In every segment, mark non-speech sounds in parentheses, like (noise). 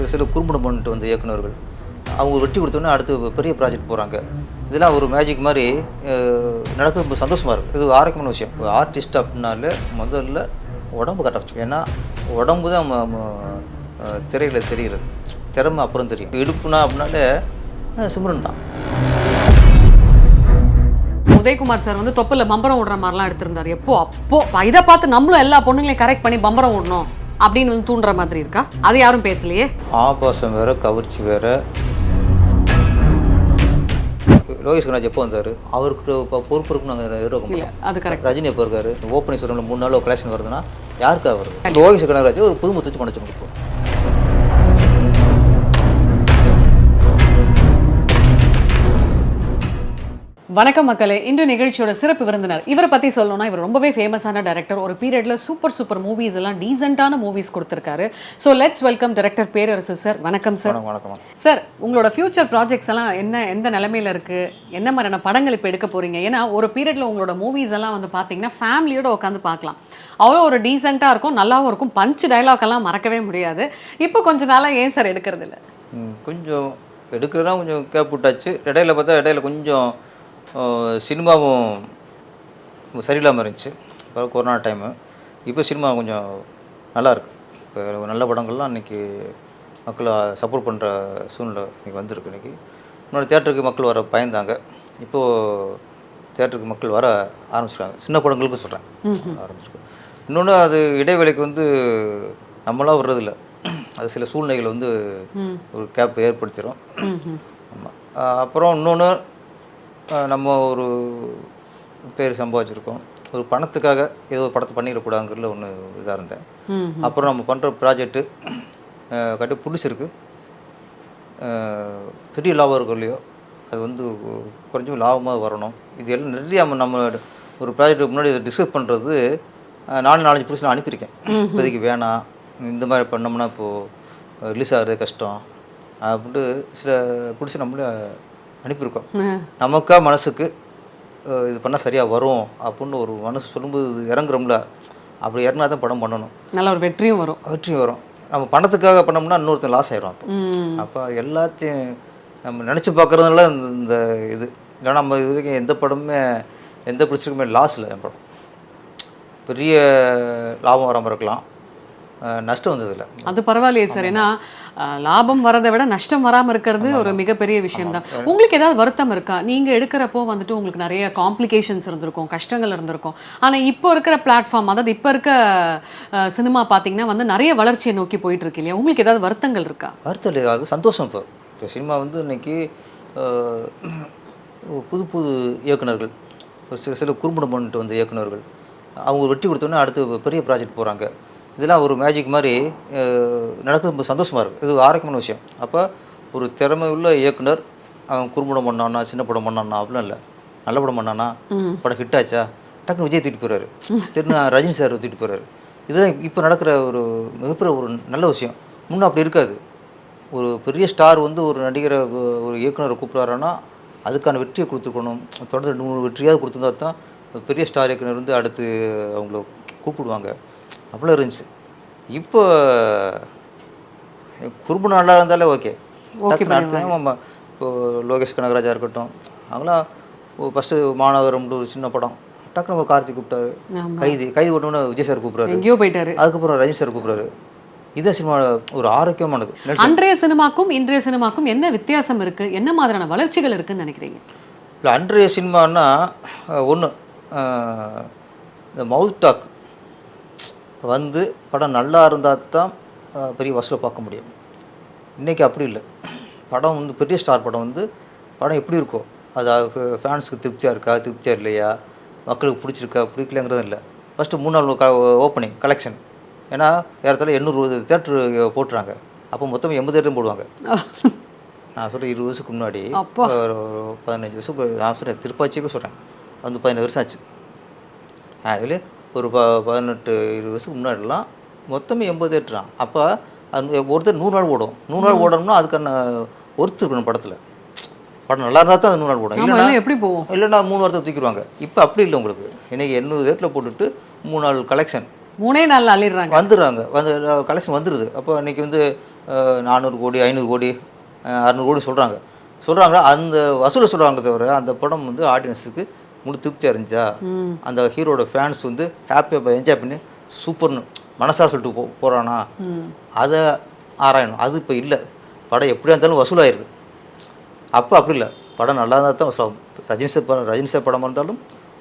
சில சில குறும்படம் பண்ணிட்டு வந்த இயக்குனர்கள் அவங்க வெட்டி கொடுத்தோன்னே அடுத்து பெரிய ப்ராஜெக்ட் போகிறாங்க இதெல்லாம் ஒரு மேஜிக் மாதிரி நடக்கிறது ரொம்ப சந்தோஷமாக இருக்குது இது ஆரோக்கியமான விஷயம். ஒரு ஆர்டிஸ்ட் அப்படின்னாலே முதல்ல உடம்பு கரெக்டாக வச்சு ஏன்னா உடம்பு தான் திரையில் தெரிகிறது. திறமை அப்புறம் தெரியும். இடுப்புனா அப்படின்னாலே சிம்ரன் தான். உதயகுமார் சார் வந்து தொப்பில் பம்பரம் விடுற மாதிரிலாம் எடுத்திருந்தாரு. எப்போ? அப்போ இதை பார்த்து நம்மளும் எல்லா பொண்ணுங்களையும் கரெக்ட் பண்ணி பம்பரம் விடணும் அப்படின்னு வந்து தூண்டுற மாதிரி இருக்கா? அது யாரும் பேசலையே? ஆபாசம் வேற கவர்ச்சி வேற. லோகேஷ் கணாஜ் எப்போ வந்தார்? அவருக்கு இப்போ பொறுப்பு இருக்குன்னு நாங்கள் இல்ல எதிர்க்க அது கரெக்ட் ரஜினி எப்போ இருக்காரு ஓப்பனிங் சொல்ல மூணு நாள் கலெக்ஷன் வருதுன்னா யாருக்கா வருது லோகேஷ் கனகராஜ் ஒரு புது முத்துச்சு பண்ண கொடுப்போம் வணக்கம் மக்களே. இன்று நிகழ்ச்சியோட சிறப்பு விருந்தினர். இவரை பத்தி சொல்லணும்னா இவர் ரொம்பவே ஃபேமஸான டைரக்டர் ஒரு பீரியட்ல சூப்பர் சூப்பர் மூவிஸ் எல்லாம் டீசென்டான மூவிஸ் கொடுத்திருக்காரு. So let's welcome director Perarasu sir வணக்கம் சார் வணக்கம் சார் உங்களோட ஃபியூச்சர் ப்ராஜெக்ட்ஸ் எல்லாம் என்ன எந்த நிலைமையில இருக்கு? என்ன மாதிரியான படங்கள் இப்போ எடுக்க போறீங்க? ஏன்னா ஒரு பீரியட்ல உங்களோட மூவிஸ் எல்லாம் வந்து பாத்தீங்கன்னா ஃபேமிலியோட உட்காந்து பார்க்கலாம் அவ்வளோ ஒரு டீசெண்டாக இருக்கும் நல்லாவும் இருக்கும். பஞ்ச் டைலாக் எல்லாம் மறக்கவே முடியாது. இப்போ கொஞ்ச நாளா ஏன் சார் எடுக்கிறது இல்ல கொஞ்சம் எடுக்கிறதா கொஞ்சம் கேப் விட்டாச்சு இடையில பார்த்தா இடையில கொஞ்சம் சினிமாவும் சரியில்லாமல் இருந்துச்சு. இப்போ கொரோனா டைமு இப்போ சினிமா கொஞ்சம் நல்லா இருக்கு. இப்போ நல்ல படங்கள்லாம் இன்றைக்கி மக்களை சப்போர்ட் பண்ணுற சூழ்நிலை இன்றைக்கி வந்திருக்கு இன்றைக்கி முன்னாடி தேட்டருக்கு மக்கள் வர பயந்தாங்க. இப்போது தேட்டருக்கு மக்கள் வர ஆரம்பிச்சிட்டாங்க. சின்ன படங்களுக்கு சொல்கிறேன் ஆரம்பிச்சிருக்கு. இன்னொன்று அது இடைவேளைக்கு வந்து நம்மளாம் வர்றதில்ல. அது சில சூழ்நிலைகள் வந்து ஒரு கேப் ஏற்படுத்திடும் ஆமாம் அப்புறம் இன்னொன்று நம்ம ஒரு பேர் சம்பாதிச்சிருக்கோம். ஒரு பணத்துக்காக ஏதோ ஒரு படத்தை பண்ணிடக்கூடாதுங்கிறதுல ஒன்று இதாக இருந்தேன். அப்புறம் நம்ம பண்ணுற ப்ராஜெக்ட்டு கட்டி பிடிச்சிருக்கு. பெரிய லாபம் இருக்கும் இல்லையோ அது வந்து கொஞ்சம் லாபமாக வரணும். இது எல்லாம் நிறைய நம்ம- நம்ம ஒரு ப்ராஜெக்ட்டுக்கு முன்னாடி இதை டிஸ்கஸ் பண்ணுறது நாலு நாலஞ்சு பிடிச்சி நான் அனுப்பியிருக்கேன். இப்போதைக்கு வேணாம். இந்த மாதிரி பண்ணோம்னா இப்போது ரிலீஸ் ஆகிறது கஷ்டம். அப்படின்ட்டு சில பிடிச்சி நம்மளே அனுப்பியிருக்கோம். நமக்கா மனசுக்கு இது பண்ணால் சரியாக வரும் அப்படின்னு ஒரு மனசு சொல்லும்போது இறங்குறோம்ல அப்படி இறங்கினா தான் படம் பண்ணணும். நல்ல ஒரு வெற்றியும் வரும். வெற்றி வரும். நம்ம பணத்துக்காக பண்ணோம்னா இன்னொருத்தன் லாஸ் ஆயிரும் அப்போ. அப்போ எல்லாத்தையும் நம்ம நினச்சி பார்க்குறதுனால இந்த இந்த இது. இல்லைன்னா நம்ம இது வரைக்கும் எந்த படமுமே எந்த பிரச்சனைக்குமே லாஸ் இல்லை என் படம். பெரிய லாபம் வராமல் இருக்கலாம். நஷ்டம் வந்ததில்லை. அது பரவாயில்லையே சார். ஏன்னா லாபம் வரதை விட நஷ்டம் வராம இருக்கிறது ஒரு மிகப்பெரிய விஷயம் தான். உங்களுக்கு ஏதாவது வருத்தம் இருக்கா? நீங்க எடுக்கிறப்போ வந்துட்டு உங்களுக்கு நிறைய காம்ப்ளிகேஷன்ஸ் இருந்திருக்கும் கஷ்டங்கள் இருந்திருக்கும். ஆனா இப்போ இருக்கிற பிளாட்ஃபார்ம் அதாவது இப்போ இருக்க சினிமா பாத்தீங்கன்னா வந்து நிறைய வளர்ச்சியை நோக்கி போயிட்டு இருக்கு இல்லையா? உங்களுக்கு ஏதாவது வருத்தங்கள் இருக்கா? வருத்தம் இல்லை அது சந்தோஷம் இப்போ. இப்போ சினிமா வந்து இன்னைக்கு புது புது இயக்குனர்கள் ஒரு சில சில குறும்படம் பண்ணிட்டு வந்த இயக்குனர்கள் அவங்க வெட்டி கொடுத்தோன்னே அடுத்து பெரிய ப்ராஜெக்ட் போகிறாங்க இதெல்லாம் ஒரு மேஜிக் மாதிரி நடக்கிறது ரொம்ப சந்தோஷமாக இருக்குது இது ஆரோக்கியமான விஷயம். அப்போ ஒரு திறமை உள்ள இயக்குனர் அவன் குறும்படம் பண்ணானா சின்ன படம் பண்ணானா அப்படிலாம் இல்லை. நல்ல படம் பண்ணானா படம் ஹிட் ஆச்சா டக்குனு விஜய் தூக்கிட்டு போகிறாரு திரும்ப ரஜினி சார் தூக்கிட்டு போகிறாரு இதுதான் இப்போ நடக்கிற ஒரு மிகப்பெரிய ஒரு நல்ல விஷயம். முன்ன அப்படி இருக்காது. ஒரு பெரிய ஸ்டார் வந்து ஒரு நடிகரை ஒரு இயக்குனரை கூப்பிட்றாருன்னா அதுக்கான வெற்றியை கொடுத்துருக்கணும் தொடர்ந்து ரெண்டு மூணு வெற்றியாவது கொடுத்துருந்தா தான் பெரிய ஸ்டார் இயக்குனர் வந்து அடுத்து அவங்கள கூப்பிடுவாங்க. அப்படிலாம் இருந்துச்சு. இப்போ குறும்பு நல்லா இருந்தாலே ஓகே. நம்ம இப்போ லோகேஷ் கனகராஜா இருக்கட்டும் அவங்களாம் ஃபஸ்ட்டு மாநகரம்னு ஒரு சின்ன படம். டக்குனு கார்த்திக் கூப்பிட்டாரு. ஆமா. கைதி கைதி ஓட்டணுன்னு விஜய் சார் கூப்பிட்றாரு. எங்கேயோ போயிட்டாரு. அதுக்கப்புறம் ரஜினி சார் கூப்பிட்றாரு. இதான் சினிமா ஒரு ஆரோக்கியமானது. அன்றைய சினிமாக்கும் இன்றைய சினிமாக்கும் என்ன வித்தியாசம் இருக்கு? என்ன மாதிரியான வளர்ச்சிகள் இருக்குன்னு நினைக்கிறீங்க? இல்லை அன்றைய சினிமான்னா ஒன்று இந்த மவுத் டாக் வந்து படம் நல்லா இருந்தால் தான் பெரிய வசூலை பார்க்க முடியும். இன்றைக்கி அப்படி இல்லை. படம் வந்து பெரிய ஸ்டார் படம் வந்து படம் எப்படி இருக்கோ அது ஃபேன்ஸுக்கு திருப்தியாக இருக்கா திருப்தியாக இல்லையா மக்களுக்கு பிடிச்சிருக்கா பிடிக்கலங்கிறது இல்லை. ஃபஸ்ட்டு மூணு நாள் க ஓப்பனிங் கலெக்ஷன். ஏன்னா ஏறத்தாழ எண்ணூறு தேட்டரு போட்டுறாங்க. அப்போ மொத்தம் எண்பது தேட்டரும் போடுவாங்க. நான் சொல்கிறேன் இருபது வருஷத்துக்கு முன்னாடி. ஒரு பதினஞ்சு வருஷம் நான் சொல்கிறேன் திருப்பாச்சியே சொல்கிறேன் வந்து பதினஞ்சு வருஷம் ஆச்சு. அதில் ஒரு ப பதினெட்டு இருபது வருஷத்துக்கு முன்னாடிலாம் மொத்தமே எண்பது தேட்டரான் அப்போ அது ஒருத்தர் நூறு நாள் ஓடும். நூறு நாள் ஓடணும்னா அதுக்கான ஒருத்தர் இருக்கணும் படத்தில். படம் நல்லா இருந்தால் தான் அது நூறு நாள் ஓடும். எல்லாம் எப்படி போவோம்? இல்லைன்னா மூணு வாரத்தை தூக்கிடுவாங்க. இப்போ அப்படி இல்லை உங்களுக்கு. இன்னைக்கு எண்ணூறு தேட்டில் போட்டுட்டு மூணு நாள் கலெக்ஷன் மூணே நாள்ல அள்ளிடுறாங்க. வந்துடுறாங்க. வந்து கலெக்ஷன் வந்துடுது அப்போ இன்னைக்கு வந்து நானூறு கோடி ஐநூறு கோடி அறுநூறு கோடி சொல்கிறாங்க சொல்கிறாங்க அந்த வசூலை சொல்கிறாங்க தவிர அந்த படம் வந்து ஆடியன்ஸுக்கு முழு திருப்தியாக இருந்துச்சா. அந்த ஹீரோட ஃபேன்ஸ் வந்து ஹாப்பியாக என்ஜாய் பண்ணி சூப்பர்னு மனசார சொல்லிட்டு போ போகிறானா. அதை ஆராயணும். அது இப்போ இல்லை. படம் எப்படியா இருந்தாலும் வசூலாயிருது. அப்போ அப்படி இல்லை. படம் நல்லா இருந்தால் தான் வசூலாகும். ரஜினி சார் படம் ரஜினி சார் படமாக இருந்தாலும்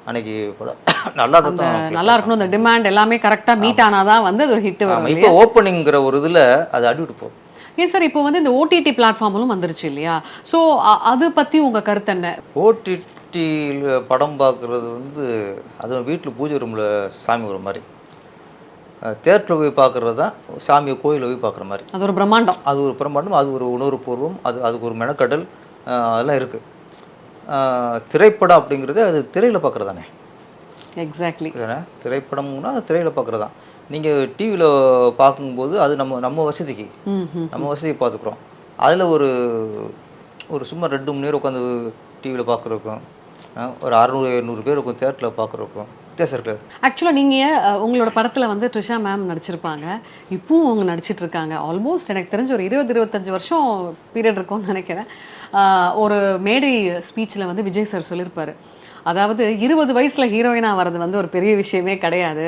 அன்னைக்கு படம் (coughs) நல்லா தான் நல்லா இருக்கணும். இந்த டிமாண்ட் எல்லாமே கரெக்டா மீட் ஆனாதான் வந்து அது ஒரு ஹிட் வரும் இப்போ ஓப்பனிங்கிற ஒரு இதில் அது அடிவிட்டு போகுது. ஏன் சார் இப்போ வந்து இந்த ஓடிடி பிளாட்ஃபார்ம்லும் வந்துருச்சு இல்லையா? ஸோ அது பத்தி உங்க கருத்து என்ன? ஓடிடியில் படம் பார்க்குறது வந்து அது வீட்டில் பூஜை ரூமில் சாமி வர மாதிரி. தேட்டரில் போய் பார்க்குறது தான் சாமியை கோயிலில் போய் பார்க்குற மாதிரி. அது ஒரு பிரம்மாண்டம். அது ஒரு பிரம்மாண்டம் அது ஒரு உணர்வுபூர்வம் அது அதுக்கு ஒரு மெனக்கடல் அதெல்லாம் இருக்குது திரைப்படம் அப்படிங்கிறது அது திரையில் பார்க்குறது தானே எக்ஸாக்ட்லி திரைப்படம்னா அது திரையில் பார்க்குறது தான் நீங்கள் டிவியில் பார்க்கும்போது அது நம்ம நம்ம வசதிக்கு நம்ம வசதியை பார்த்துக்குறோம். அதில் ஒரு ஒரு சும்மா ரெண்டு மணி நேரம் உட்காந்து டிவியில் பார்க்குறக்கும் ஒரு அறநூறு எழுநூறு பேர் இருக்கும் தேட்டரில் பார்க்குறக்கும் வித்தியாசம் இருக்குது ஆக்சுவலாக நீங்கள் உங்களோட படத்தில் வந்து ட்ரிஷா மேம் நடிச்சிருப்பாங்க. இப்பவும் அவங்க நடிச்சிட்டு இருக்காங்க. ஆல்மோஸ்ட் எனக்கு தெரிஞ்ச ஒரு இருபது இருபத்தஞ்சி வருஷம் பீரியட் இருக்கும்னு நினைக்கிறேன். ஒரு மேடை ஸ்பீச்சில் வந்து விஜய் சார் சொல்லியிருப்பாரு. அதாவது இருபது வயசில் ஹீரோயினா வர்றது வந்து ஒரு பெரிய விஷயமே கிடையாது.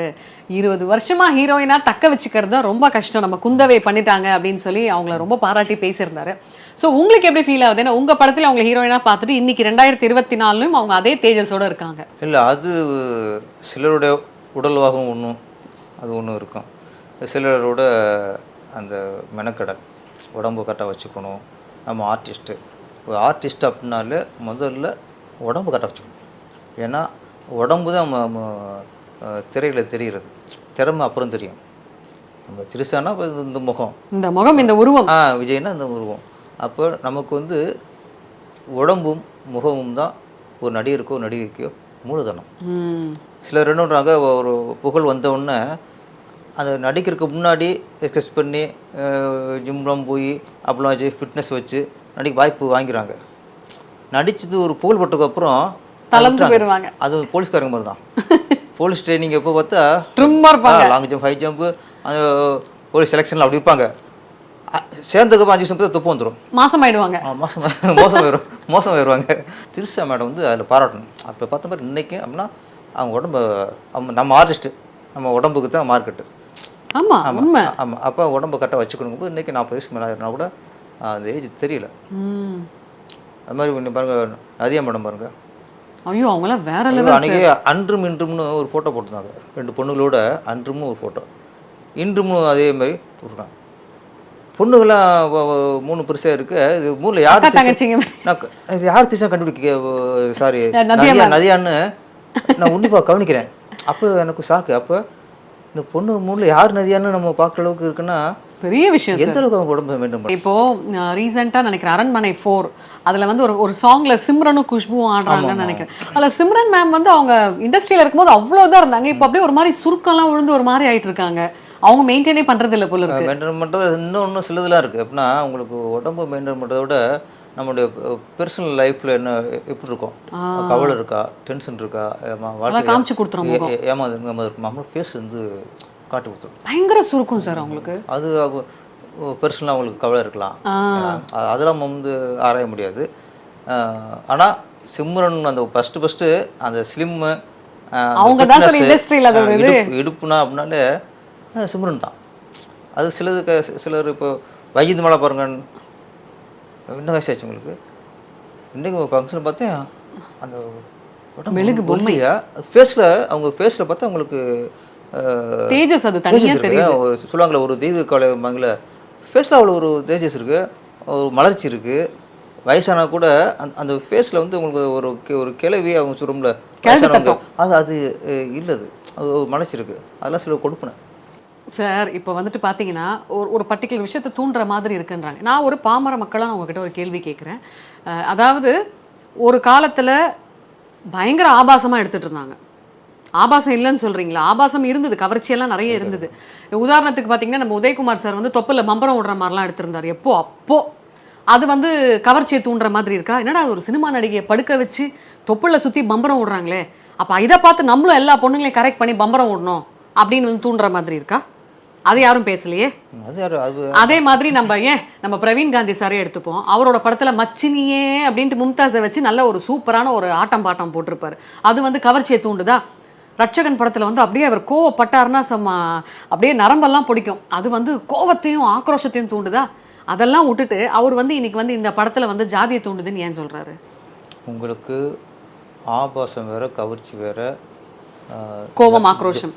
இருபது வருஷமாக ஹீரோயினாக தக்க வச்சுக்கிறது தான் ரொம்ப கஷ்டம். நம்ம குந்தவை பண்ணிட்டாங்க அப்படின்னு சொல்லி அவங்கள ரொம்ப பாராட்டி பேசியிருந்தாரு. ஸோ உங்களுக்கு எப்படி ஃபீல் ஆகுது? ஏன்னா உங்கள் படத்தில் அவங்க ஹீரோயினாக பார்த்துட்டு இன்னைக்கு ரெண்டாயிரத்தி இருபத்தி நாலுலையும் அவங்க அதே தேஜஸோடு இருக்காங்க. இல்லை அது சிலருடைய உடல்வாகவும் ஒன்றும் அது ஒன்றும் இருக்கும். சிலரோட அந்த மெனக்கடல் உடம்பு கரெக்டாக வச்சுக்கணும். நம்ம ஆர்டிஸ்ட்டு ஒரு ஆர்டிஸ்ட் அப்படின்னாலே முதல்ல உடம்பு கரெக்டாக வச்சுக்கணும். ஏன்னா உடம்பு தான் திரையில் தெரிகிறது. திறமை அப்புறம் தெரியும். நம்ம திருசானா இந்த முகம். இந்த முகம் இந்த உருவம். ஆ விஜய்னா இந்த உருவம். அப்போ நமக்கு வந்து உடம்பும் முகமும் தான் ஒரு நடிகருக்கோ நடிகைக்கோ மூலதனம். சிலர் என்ன பண்ணுறாங்க ஒரு புகழ் வந்த உடனே அந்த நடிக்கிறதுக்கு முன்னாடி எக்ஸசைஸ் பண்ணி ஜிம்லாம் போய் அப்படிலாம் வச்சு ஃபிட்னஸ் வச்சு நடிக்க வாய்ப்பு வாங்கிறாங்க. நடிச்சது ஒரு புகழ் பட்டதுக்கு விட்டுறாங்க. போயிருவாங்க. அது போலீஸ்காரங்க மாதிரி தான். (laughs) போலீஸ் ட்ரைனிங் எப்போ பார்த்தா ட்ரிம்மா இருப்பாங்க. லாங் ஜம்ப் ஹை ஜம்ப் அந்த போலீஸ் செலெக்ஷனில் அப்படி இருப்பாங்க. சேர்ந்ததுக்கு அஞ்சு வருஷம் துப்பு வந்துடும் மாசம் ஆயிடுவாங்க மோசம் (laughs) மோசம் ஆயிரும் மோசம் ஆயிடுவாங்க திருஷா மேடம் வந்து அதில் பாராட்டணும். அப்போ பார்த்த மாதிரி இன்னைக்கு அப்படின்னா அவங்க உடம்பு நம்ம ஆர்டிஸ்ட்டு நம்ம உடம்புக்கு தான் மார்க்கெட்டு ஆமா உண்மை. ஆமாம் அப்போ உடம்பு கரெக்டாக வச்சுக்கணும் போது இன்றைக்கி நாற்பது வயசுக்கு மேலே ஆயிருந்தா கூட அந்த ஏஜ் தெரியல. அது மாதிரி இன்னும் பாருங்க நதியா மேடம் பாருங்க. ஐயோ அவங்களாம் வேற லெவல் அன்றைக்கி அன்றும் இன்றும்னு ஒரு ஃபோட்டோ போட்டிருந்தாங்க. ரெண்டு பொண்ணுகளோட அன்றும்னு ஒரு ஃபோட்டோ இன்றும் அதே மாதிரி போட்டிருக்காங்க. வ- மூணு பெருசாக இருக்கு. இது மூணில் யார் நான் யார் திசா கண்டுபிடிக்க சாரி நதியா நதியா நதியான்னு நான் உன்னிப்பாக கவனிக்கிறேன். அப்போ எனக்கு சாக்கு அப்போ இந்த பொண்ணு மூணில் யார் நதியான்னு நம்ம பார்க்குற அளவுக்கு இருக்குன்னா பெரிய விஷயம் எந்த அளவுக்கு அவங்க உடம்பு மெயின்டைன் பண்ண இப்போ ரீசெண்டாக நினைக்கிறேன் அரண்மனை ஃபோர் அதுல வந்து ஒரு ஒரு சாங்ல சிம்ரனும் குஷ்புவும் ஆடுறாங்கன்னு நினைக்கிறேன். அதுல சிம்ரன் மேம் வந்து அவங்க இண்டஸ்ட்ரியில இருக்கும்போது அவ்வளோ இதாக இருந்தாங்க. இப்போ அப்படியே ஒரு மாதிரி சுருக்கம்லாம் விழுந்து ஒரு மாதிரி ஆயிட்டு இருக்காங்க. அவங்க மெயின்டைனே பண்றது இல்ல போல இருக்கு. மெயின்டைன் பண்ணுறது இன்னும் இன்னும் சிலதெல்லாம் இருக்குது எப்படின்னா உங்களுக்கு உடம்பு மெயின்டைன் பண்ணுறத விட நம்மளுடைய பர்சனல் லைஃப்பில் என்ன எப்படி இருக்கும்? கவலை இருக்கா? டென்ஷன் இருக்கா? வாழ்க்கை காமிச்சு கொடுத்துரும் ஏமாது இருக்குமா நம்ம ஃபேஸ் வந்து காட்டி கொடுத்துரும். பயங்கர சுருக்கம் சார் அவங்களுக்கு. அது பர்சனலாக அவங்களுக்கு கவலை இருக்கலாம். அதெல்லாம் நம்ம வந்து ஆராய முடியாது. ஆனால் சிம்ரன் அந்த ஃபஸ்ட்டு ஃபஸ்ட்டு அந்த ஸ்லிம்மு அவங்க தான் இடுப்புனா அப்படின்னாலே சிம்ரன் தான். அது சிலது சிலர் இப்போ வைஜந்த் மலை பாருங்க என்ன வயசாச்சு உங்களுக்கு? இன்றைக்கு ஃபங்க்ஷன் பார்த்தேன். அந்த மெழுகு பொம்மை. ஃபேஸில் அவங்க ஃபேஸில் பார்த்தா உங்களுக்கு தேஜஸ் அது தேஜஸ் இருக்கு ஒரு சொல்லுவாங்களே ஒரு தெய்வ கலை மங்கள ஃபேஸில் அவ்வளோ ஒரு தேஜஸ் இருக்கு. ஒரு மலர்ச்சி இருக்கு. வயசானா கூட அந்த அந்த ஃபேஸில் வந்து உங்களுக்கு ஒரு ஒரு கிளவி அவங்க சொல்லும்ல வயசானவங்க. அது அது அஹ், இல்லது. அது ஒரு மலர்ச்சி இருக்கு. அதெல்லாம் சில கொடுப்பன. சார் இப்போ வந்துட்டு பார்த்தீங்கன்னா ஒரு ஒரு பர்டிகுலர் விஷயத்தை தூண்டுற மாதிரி இருக்குன்றாங்க. நான் ஒரு பாமர மக்களாக நான் உங்ககிட்ட ஒரு கேள்வி கேட்குறேன் அதாவது ஒரு காலத்தில் பயங்கர ஆபாசமாக எடுத்துட்டு இருந்தாங்க. ஆபாசம் இல்லைன்னு சொல்றீங்களா? ஆபாசம் இருந்தது கவர்ச்சியெல்லாம் நிறைய இருந்தது. உதாரணத்துக்கு பார்த்தீங்கன்னா நம்ம உதயகுமார் சார் வந்து தொப்பில் பம்பரம் விடுற மாதிரிலாம் எடுத்திருந்தார். எப்போ? அப்போ. அது வந்து கவர்ச்சியை தூண்டுற மாதிரி இருக்கா? என்னடா ஒரு சினிமா நடிகையை படுக்க வச்சு தொப்புல சுற்றி பம்பரம் விடுறாங்களே அப்போ இதை பார்த்து நம்மளும் எல்லா பொண்ணுங்களையும் கரெக்ட் பண்ணி பம்பரம் விடணும் அப்படின்னு வந்து தூண்டுற மாதிரி இருக்கா? அது யாரும் பேசலையே? அது மாதிரி நம்ம ஏன் நம்ம பிரவீன் காந்தி சாரே எடுத்துப்போம். அவரோட படத்துல மச்சினியே அப்படின்ட்டு மும்தாஸை வச்சு நல்ல ஒரு சூப்பரான ஒரு ஆட்டம் பாட்டம் போட்டிருப்பாரு. அது வந்து கவர்ச்சியை தூண்டுதா? ரட்சகன் படத்துல வந்து அப்படியே அவர் கோவப்பட்டாருன்னா செம்ம அப்படியே நரம்பெல்லாம் பிடிக்கும். அது வந்து கோவத்தையும் ஆக்ரோஷத்தையும் தூண்டுதா? அதெல்லாம் விட்டுட்டு அவர் வந்து இன்னைக்கு வந்து இந்த படத்துல வந்து ஜாதியை தூண்டுதுன்னு ஏன் சொல்றாரு? உங்களுக்கு ஆபாசம் வேற கவர்ச்சி வேற கோபம் ஆக்ரோஷம்.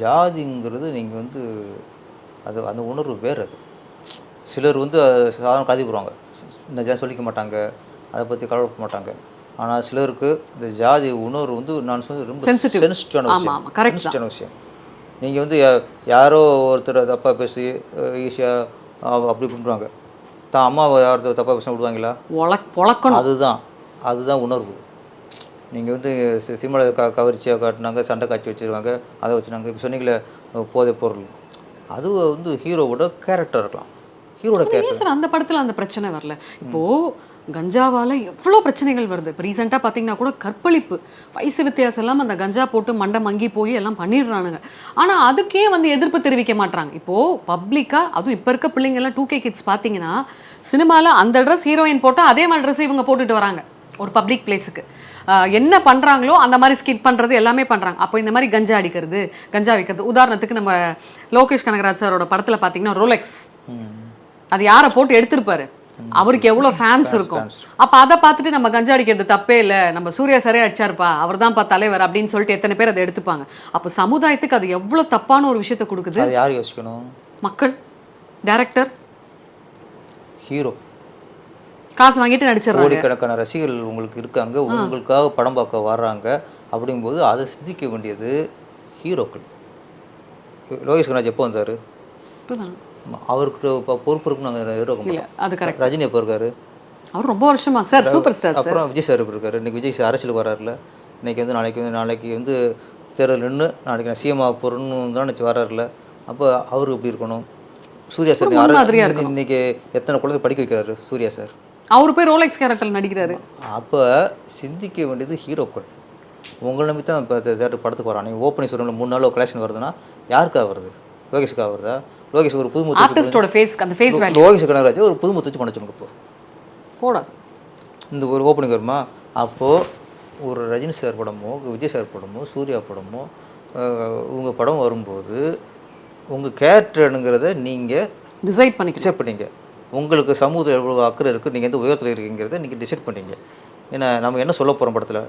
ஜாதிங்கிறது நீங்கள் வந்து அது அந்த உணர்வு வேறு அது. சிலர் வந்து சாதாரண கதை போடுவாங்க இந்த சொல்லிக்க மாட்டாங்க. அதை பற்றி கவலைப்பட மாட்டாங்க. ஆனால் சிலருக்கு இந்த ஜாதி உணர்வு வந்து நான் சொன்னது ரொம்ப. சென்சிட்டிவான விஷயம். சென்சிட்டிவான விஷயம். நீங்கள் வந்து யாரோ ஒருத்தர் தப்பாக பேசி ஈஸியாக அப்படி பண்ணுவாங்க தான் அம்மாவை யார் தப்பாக பேச விடுவாங்களா? அதுதான். அதுதான் உணர்வு. நீங்கள் வந்து சி- சினிமாவில் க கவர்ச்சியாக காட்டினாங்க சண்டை காட்சி வச்சுருவாங்க அதை வச்சுனாங்க இப்போ சொன்னீங்களே போதைப் பொருள். அது வந்து ஹீரோவோட கேரக்டர் இருக்கலாம். ஹீரோட கேரக்டர் சார் அந்த படத்துல அந்த பிரச்சனை வரல. இப்போ கஞ்சாவால எவ்வளோ பிரச்சனைகள் வருது. இப்போ ரீசெண்டாக பார்த்தீங்கன்னா கூட கற்பழிப்பு வயசு வித்தியாசம் இல்லாமல் அந்த கஞ்சா போட்டு மண்டை மங்கி போய் எல்லாம் பண்ணிடுறானுங்க. ஆனா அதுக்கே வந்து எதிர்ப்பு தெரிவிக்க மாட்றாங்க. இப்போ பப்ளிக்கா அதுவும் இப்போ இருக்க பிள்ளைங்க எல்லாம் டூ கே கிட்ஸ் பார்த்தீங்கன்னா சினிமால அந்த ட்ரெஸ் ஹீரோயின் போட்டால் அதே மாதிரி ட்ரெஸ் இவங்க போட்டுட்டு வராங்க. ஒரு பப்ளிக் பிளேஸுக்கு என்ன பண்றாங்களோ அந்த மாதிரி ஸ்கிட் பண்றது எல்லாமே பண்றாங்க. அப்போ இந்த மாதிரி கஞ்சா அடிக்கிறது கஞ்சா விற்கிறது உதாரணத்துக்கு நம்ம லோகேஷ் கனகராஜ் சாரோட படத்துல பார்த்தீங்கன்னா ரோலெக்ஸ். அது யாரை போட்டு எடுத்திருப்பாரு? அவருக்கு எவ்வளவு ஃபேன்ஸ் இருக்கும். அப்ப அதை பார்த்துட்டு நம்ம கஞ்சா அடிக்கிறது தப்பே இல்ல. நம்ம சூர்யா சரே அடிச்சாருப்பா. அவர் தான்ப்பா தலைவர் அப்படின்னு சொல்லிட்டு எத்தனை பேர் அதை எடுத்துப்பாங்க. அப்போ சமுதாயத்துக்கு அது எவ்வளவு தப்பான ஒரு விஷயத்தை கொடுக்குது? யார் யோசிக்கணும்? மக்கள் டைரக்டர் ஹீரோ காசு வாங்கிட்டு நடிச்சிடறாங்க. கோடிக்கணக்கான ரசிகர்கள் உங்களுக்கு இருக்காங்க. உங்களுக்காக படம் பார்க்க வர்றாங்க. அப்படிங்கும்போது அதை சிந்திக்க வேண்டியது ஹீரோக்கள். லோகேஷ் கணராஜ் எப்போ வந்தார். அவருக்கு இப்போ பொறுப்பு இருக்குன்னு நாங்கள் கரெக்ட் ரஜினி எப்போ இருக்காரு? அவர் ரொம்ப வருஷமா. சார் சூப்பர் ஸ்டார் அப்புறம் விஜய் சார் இப்படி இருக்காரு? இன்னைக்கு விஜய் சார் அரசியலுக்கு வராருல இன்னைக்கு வந்து நாளைக்கு வந்து நாளைக்கு வந்து தேர்தல் நின்று நாளைக்கு நான் சிஎம் ஆக போகிறேன்னு தான் நினச்சி வராருல அப்போ அவரு எப்படி இருக்கணும்? சூர்யா சார் இன்னைக்கு எத்தனை குழந்தை படிக்க வைக்கிறாரு சூர்யா சார்? அவர் போய் ரோலெக்ஸ் கேரக்டர் நடிக்கிறாரு. அப்போ சிந்திக்க வேண்டியது ஹீரோக்கள் உங்களை நம்பி தான் இப்போ தேட்டர் படத்துக்கு வரான். நீங்கள் ஓப்பனிங் சொல்லுங்கள் மூணு நாள் கலெக்ஷன் வருதுன்னா யாருக்காக வருது? லோகேஷுக்காக வருதா? லோகேஷ் ஒரு புதுமுத்து ஆர்டிஸ்டோட ஃபேஸ்க்கு அந்த ஃபேஸ் வேல்யூ லோகேஷ் கனகராஜ் ஒரு புதுமுத்து வச்சு பண்ண சொல்லுங்க இப்போ. போடாது. இந்த ஒரு ஓப்பனிங் வருமா? அப்போது ஒரு ரஜினி சார் படமோ விஜய் சார் படமோ சூர்யா படமோ உங்கள் படம் வரும்போது உங்கள் கேரக்டருங்கிறத நீங்கள் டிசைட் பண்ணிக்கணும். டிசைட் பண்ணீங்க. உங்களுக்கு சமூகத்தில் எவ்வளோ அக்கறை இருக்குது நீங்கள் எந்த உயரத்தில் இருக்கீங்கிறத நீங்கள் டிசைட் பண்ணீங்க. ஏன்னா நம்ம என்ன சொல்ல போகிறோம் படத்தில்?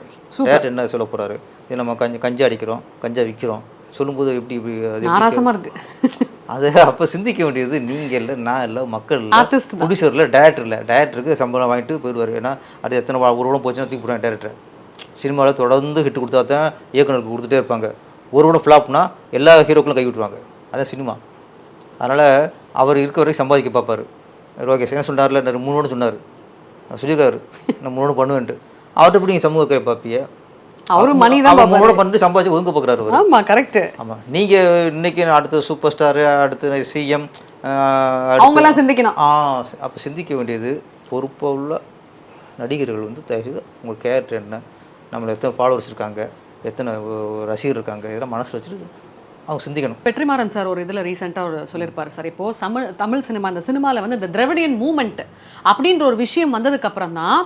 டேரக்டர் என்ன சொல்ல போகிறாரு இது நம்ம கஞ்சி கஞ்சா அடிக்கிறோம் கஞ்சா விற்கிறோம் சொல்லும்போது எப்படி இப்படி அது அதை அப்போ சிந்திக்க வேண்டியது நீங்கள் இல்லை நான் இல்லை மக்கள் இல்லை. ப்ரொடியூசர் இல்லை டேரக்டர் இல்லை. டேரக்டருக்கு சம்பளம் வாங்கிட்டு போயிடுவார். ஏன்னா அது எத்தனை ஒரு படம் போச்சுன்னா தூக்கி போடுவாங்க டேரக்டர் சினிமாவில் தொடர்ந்து ஹிட் கொடுத்தா தான் இயக்குனருக்கு கொடுத்துட்டே இருப்பாங்க. ஒரு படம் ஃப்ளாப்னா எல்லா ஹீரோக்களும் கை விட்டுருவாங்க. அதான் சினிமா. அதனால் அவர் இருக்க வரைக்கும் சம்பாதிக்க பார்ப்பாரு. ரோகேஷ் என்ன சொன்னார்ல? மூணு படம் சொன்னார். சொல்லியிருக்காரு நான் மூணு பண்ணுவேன்ட்டு. அவர்கிட்ட எப்படி நீங்கள் சமூக அக்கறை பார்ப்பீங்க? அவரும் மணி தான் மூணு பண்ணிட்டு சம்பாதிச்சு ஒதுங்க பார்க்குறாரு அவர். ஆமா கரெக்ட் ஆமாம் நீங்கள் இன்னைக்கு அடுத்த சூப்பர் ஸ்டார் அடுத்து சிஎம் அவங்க எல்லாம் சிந்திக்கணும். ஆ அப்போ சிந்திக்க வேண்டியது பொறுப்புள்ள நடிகர்கள் வந்து தயவு உங்கள் கேரக்டர் என்ன? நம்மள எத்தனை ஃபாலோவர்ஸ் இருக்காங்க? எத்தனை ரசிகர் இருக்காங்க? இதெல்லாம் மனசில் வச்சுட்டு அவங்க சிந்திக்கணும். வெற்றிமாறன் சார் ஒரு இதில் ரீசெண்டாக ஒரு சொல்லியிருப்பாரு சார். இப்போ தமிழ் தமிழ் சினிமா இந்த சினிமாவில் வந்து இந்த திராவிடியன் மூமெண்ட் அப்படின்ற ஒரு விஷயம் வந்ததுக்கு அப்புறம் தான்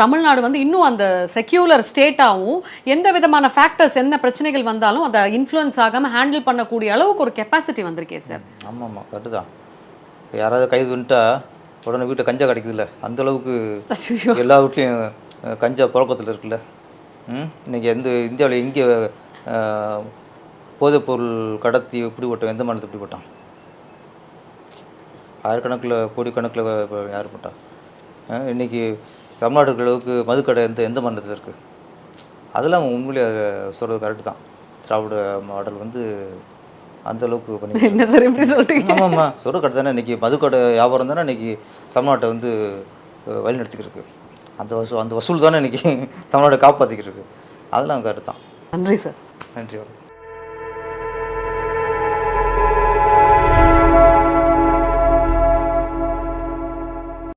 தமிழ்நாடு வந்து இன்னும் அந்த செக்யூலர் ஸ்டேட்டாகவும் எந்த விதமான ஃபேக்டர்ஸ் என்ன பிரச்சனைகள் வந்தாலும் அதை இன்ஃப்ளூயன்ஸ் ஆகாமல் ஹேண்டில் பண்ணக்கூடிய அளவுக்கு ஒரு கெப்பாசிட்டி வந்திருக்கே சார். ஆமாம் ஆமாம் கரெக்டு தான். இப்போ யாராவது கைது வந்துட்டா உடனே வீட்டில் கஞ்சா கிடைக்குதுல்ல. அந்த அளவுக்கு அச்சச்சோ. எல்லா வீட்லேயும் கஞ்சா புழக்கத்தில் இருக்குல்ல. ம்? இன்னைக்கு எந்த இந்தியாவில் எங்கே அஹ், போதைப்பொருள் கடத்தி எப்படி போட்டான்? எந்த மாநிலத்தை எப்படி போட்டான்? ஆயிரக்கணக்கில் கோடிக்கணக்கில் யார் போட்டான் அஹ், இன்னைக்கு தமிழ்நாடு இருக்கிற அளவுக்கு மதுக்கடை எந்த எந்த மாநிலத்தில் இருக்குது அதெல்லாம் உண்மையிலே அதை சொல்கிறது கரெக்டு தான். திராவிட மாடல் வந்து அந்த அளவுக்கு பண்ணி (laughs) என்ன சார் இப்படி சொல்றீங்க? ஆமாம்மா. சொல்கிற கடை தானே. இன்றைக்கி மதுக்கடை வியாபாரம் தானே இன்றைக்கி தமிழ்நாட்டை வந்து அஹ், வழி நடத்திக்கிட்டு இருக்கு அந்த வசூல் அந்த வசூல் தானே இன்றைக்கி (laughs) தமிழ்நாட்டை காப்பாற்றிக்கிட்டு இருக்கு அதெல்லாம் கரெக்டு தான். நன்றி சார். நன்றி வணக்கம்.